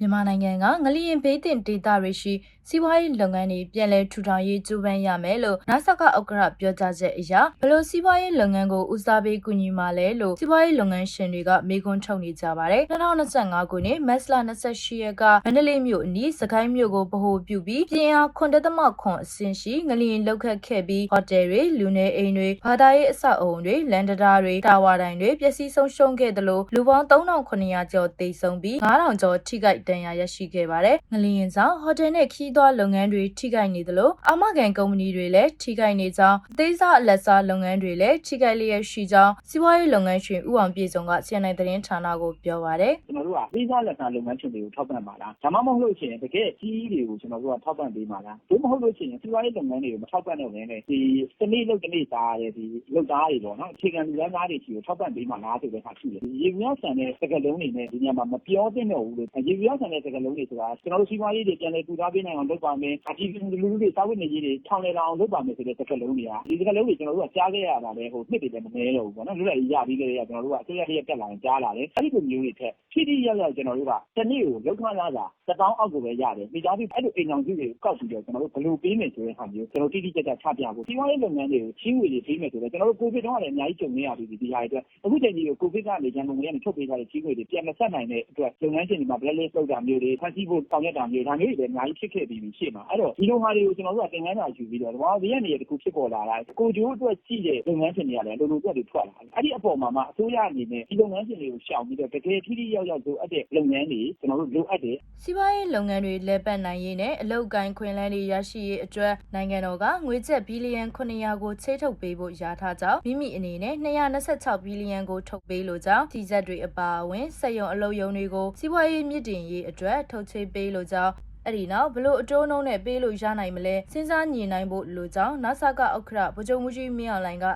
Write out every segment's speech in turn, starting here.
မြန်မာနိုင်ငံကငလျင်ဘေးတင်ဒေသတွေရှိစီးပွားရေးလုပ်ငန်းတွေပြည်လဲထူထောင်ရေးကြိုးပမ်းရမယ်လို့နာဆာကဥက္ကဋ္ဌပြောကြားချက်အရဘယ်လိုစီးပွားရေးလုပ်ငန်းကိုဦးစားပေးကူညီမှာလဲလို့စီးပွားရေးလုပ်ငန်းရှင်တွေကမေးခွန်းထုတ်နေကြပါတယ်2025ခုနှစ်မတ်လ28ရက်ကမန္တလေးမြို့အနီးစကိုင်းမြို့ကိုဗဟိုပြုပြီးပြင်အားခွန်တက်သမခွန်အဆင့်ရှိငလျင်လောက်ခတ်ခဲ့ပြီးဟိုတယ်တွေလူနေအိမ်တွေဘာသာရေးအဆောက်အုံတွေလန်ဒတာတွေတာဝါတိုင်တွေပျက်စီးဆုံးရှုံးခဲ့တယ်လို့လူပေါင်း3900ကျော်တိတ်ဆုံးပြီး9000ကျော်ထိခိုက်ဒဏ်ရာရရှိခဲ့ပါတယ်။ငလျင်ဆောင်ဟိုတယ်နဲ့ခီးသွွားလုပ်ငန်းတွေထိခိုက်နေသလိုအာမခံကုမ္ပဏီတွေလည်းထိခိုက်နေကြောင်းအသေးစားအလက်စားလုပ်ငန်းတွေလည်းထိခိုက်လျက်ရှိကြောင်းစီးပွားရေးလုပ်ငန်းရှင်ဦးအောင်ပြည်စုံက CNN သတင်းဌာနကိုပြောပါတယ်ကျွန်တော်တို့ကသေးစားလက်စားလုပ်ငန်းရှင်တွေကိုထောက်ပံ့ပါလားဒါမှမဟုတ်လို့ရှိရင်တကယ်ကြီးတွေကိုကျွန်တော်တို့ကထောက်ပံ့ပေးပါလားဒါမှမဟုတ်လို့ရှိရင်စီးပွားရေးလုပ်ငန်းတွေကိုမထောက်ပံ့တော့ဘဲနဲ့ဒီတနေ့လုပ်တနေ့စားရတဲ့ဒီလုပ်သားတွေပေါ့နော်အခြေခံလူသားသားတွေချီကိုထောက်ပံ့ပေးပါလားဆိုတဲ့အခါရှိတယ်ဒီရေမြောက်ဆန်တဲ့စကလုံးတွေနဲ့ဒီညမှာမပြောသင့်တော့ဘူးလို့ရေမြောက်ဆန်တဲ့စကလုံးတွေဆိုတာကျွန်တော်တို့စီးပွားရေးတွေပြန်လည်ထူထောင်ပေးနိုင်အောင်လုပ်ပါမယ်အတီးလူလူတွေစာဝတ်နေရေးတွေထောင်လေလာအောင်လုပ်ပါမယ်ဆိုတဲ့စကလုံးတွေကဒီစကလုံးတွေကျွန်တော်တို့ကကြားခဲ့ရတာလေဟိုနှစ်တွေလည်းမနေတော့ဘူးပေါ့နော်လွတ်လပ်ရေးရပြီးကြတဲ့ကျွန်တော်တို့ကအစိုးရရဲ့တက်လာရင်ကြားလာတယ်အဲ့ဒီလိုမျိုးတွေထက် ဖြည်းဖြည်းရောက်ရောက် ကျွန်တော်တို့က တနေ့ကိုလောက်ခလာတာတပေါင်းအောက်ကိုပဲရတယ် မိသားစု အဲ့လို အိမ်အောင်စုတွေကို ကောက်ပြီးတော့ ကျွန်တော်တို့ ဘယ်လိုပေးမယ်ဆိုတဲ့ဟာမျိုး ကျွန်တော်တိတိကျကျ ချပြဖို့ စီးပွားရေးလုပ်ငန်းတွေကို ချင်းဝေတွေပေးမယ်ဆိုတော့ကျွန်တော်တို့ ကိုဗစ်တော့လည်း အများကြီး ကြုံနေရပြီ ဒီဟာတွေအတွက် အခုချိန်ကြီးကို ကိုဗစ်ကနေ ရန်ကုန်ကနေ ထုတ်ပေးထားတဲ့ ချင်းဝေတွေ ပြန်မဆက်နိုင်တဲ့အတွက် လုပ်ငန်းရှင်တွေမှာ blacklist လုပ်တာမျိုးတွေဖန်ဆီးဖို့ ဆောင်ရွက်တာမျိုးဒါမျိုးတွေလည်း အများကြီး ဖြစ်ခဲ့ပြီးပြီ ရှေ့မှာ အဲ့တော့ ဒီလိုဟာတွေကို ကျွန်တော်တို့က သင်ခန်းစာယူပြီးတော့ဘာဘေးကနေတခုဖြစ်ပေါ်လာတာကိုကျိုးအတွက်ကြည့်တဲ့ လုပ်ငန်းရှင်တွေကလည်းလိုလိုအတွက်တွေ ထွက်လာတယ် အဲ့ဒီအပေါ်မှာမှ အစိုးရအနေနဲ့ ဒီလုပ်ငန်းရှင်တွေကို ရှောင်ပြီးတော့ တကယ် ထိထိရောက်ရောက်လိုအပ်တဲ့လုပ်ငန်းတွေကျွန်တော်တို့လိုအပ်တယ်စီးပွားရေးလုပ်ငန်းတွေလဲပတ်နိုင်ရေးနဲ့အလုပ်ကိုင်ခွင့်လန်းတွေရရှိရေးအတွက်နိုင်ငံတော်ကငွေကျပ်ဘီလီယံ900ကိုချေးထုတ်ပေးဖို့ယာထားကြောင်းမိမိအနေနဲ့226ဘီလီယံကိုထုတ်ပေးလိုကြောင်းစီဆက်တွေအပါအဝင်စက်ရုံအလုပ်ရုံတွေကိုစီးပွားရေးမြင့်တင်ရေးအတွက်ထုတ်ချေးပေးလိုကြောင်း အဲ့ဒီနောက်ဘလို့အတိုးနှုံးနဲ့ပေးလို့ရနိုင်မလဲစဉ်းစားညှိနှိုင်းဖို့လိုကြောင်း NASA ကဥက္ကဋ္ဌဗိုလ်ချုပ်မှုကြီးမင်းအောင်လှိုင်က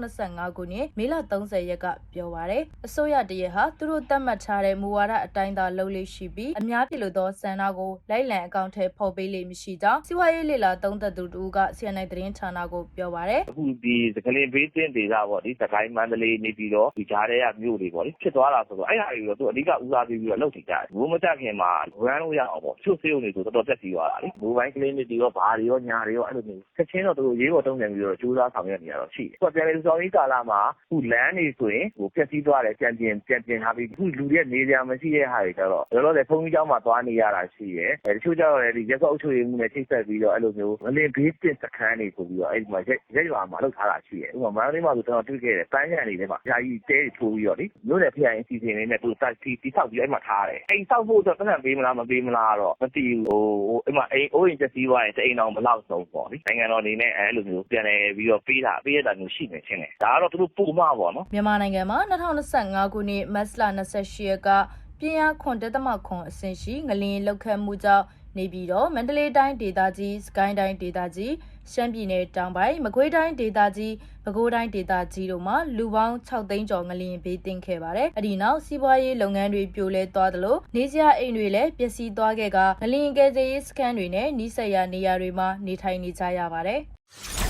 2025ခုနှစ်မေလ30ရက်ကပြောပါရယ်အစိုးရတရက်ဟာသူတို့သတ်မှတ်ထားတဲ့မူဝါဒအတိုင်းသာလုပ်လို့ရှိပြီးအများပြည်လို့သောစံနာကိုလိုက်လံအကောင့်ထဲဖော်ပေးလိမ့်မရှိကြောင်းစီးပွားရေးလေလာသုံးသက်သူတူက CNN သတင်းဌာနကိုပြောပါရယ်အခုဒီစကလင်ဘေးတင်ဒေသပေါ့ဒီစကိုင်းမန္တလေးနေပြီးတော့ဒီကြားထဲကမြို့တွေပေါ့လေဖြစ်သွားတာဆိုတော့အဲ့ဟာတွေတော့သူအဓိကဦးစားပေးပြီးတော့လုပ်နေကြတယ်ဘိုးမကြခင်မှာရန်လို့ရအောင်ပေါ့ချို့စေးုံတွေဆိုတော်တော်တက်စီသွားတာလေ။ Mobile Clinic တွေရော ဘာတွေရော ညာတွေရော အဲ့လိုမျိုး။ချက်ချင်းတော့ သူတို့ အရေးပေါ်တုံ့ပြန်ပြီးတော့ ကြိုးစားဆောင်ရွက်နေတာတော့ ရှိတယ်။ပြန်လည်ထူထောင်ရေးကာလမှာ အခုလမ်းတွေဆိုရင် ပျက်စီးသွားတယ် ပြန်ပြင်ထားပြီးပြီ။အခုလူတွေက နေစရာမရှိတဲ့ဟာတွေကျတော့ လောလောဆယ် ဘုန်းကြီးကျောင်းမှာ သွားနေရတာရှိတယ်။တချို့ကျတော့လည်း ရပ်ကွက်အုပ်ချုပ်ရေးမှူးနဲ့ ချိတ်ဆက်ပြီးတော့ အဲ့လိုမျိုး ငလျင်ဘေးသင့်စခန်းတွေဆိုပြီးတော့ ရပ်ရွာမှာ လုပ်ထားတာရှိတယ်။ဥပမာ မန္တလေးမှာဆို ကျနော်တွေ့ခဲ့တယ်။ပန်းခြံတွေထဲမှာ ယာယီတဲတွေထိုးပြီးတော့လေ မြို့နယ် ခရိုင်အစီအစဉ်တွေနဲ့ သူတို့ တည်ဆောက်ပြီး အဲ့မှာထားတယ်။အိမ်ဆောက်ဖို့အတွက် ပိုက်ဆံပေးမလား မပေးမလားတော့ မသိဘူးဟိုအဲ့မှာအိမ်အိုးရင်ချက်စီးသွားရင်တအိမ်အောင်ဘလောက်ဆုံးပေါ့လေနိုင်ငံတော်အနေနဲ့အဲ့လိုမျိုးပြန်လည်ပြီးတော့ပေးတာပေးရတာမျိုးရှိနေချင်းတယ်ဒါကတော့သူတို့ပုံမှန်ပေါ့နော်မြန်မာနိုင်ငံမှာ2025ခုနှစ်မတ်လ28ရက်ကပြင်အားခွန်တက်သမခွန်အဆင့်ရှိငလျင်လောက်ခတ်မှုကြောင့် နေပြီးတော့မန္တလေးတိုင်းဒေသကြီးစကိုင်းတိုင်းဒေသကြီးရှမ်းပြည်နယ်တောင်ပိုင်းမကွေးတိုင်းဒေသကြီးပဲခူးတိုင်းဒေသကြီးတို့မှာလူပေါင်း6သိန်းကျော်ငလျင်ဘေးတင်ခဲ့ပါတယ်။အဒီနောက်စီးပွားရေးလုပ်ငန်းတွေပြိုလဲသွားသလိုနေစရာအိမ်တွေလည်းပျက်စီးသွားခဲ့ကငလျင်ကယ်ဆယ်ရေးစခန်းတွေနဲ့နီးစပ်ရာနေရာတွေမှာနေထိုင်နေကြရပါတယ်။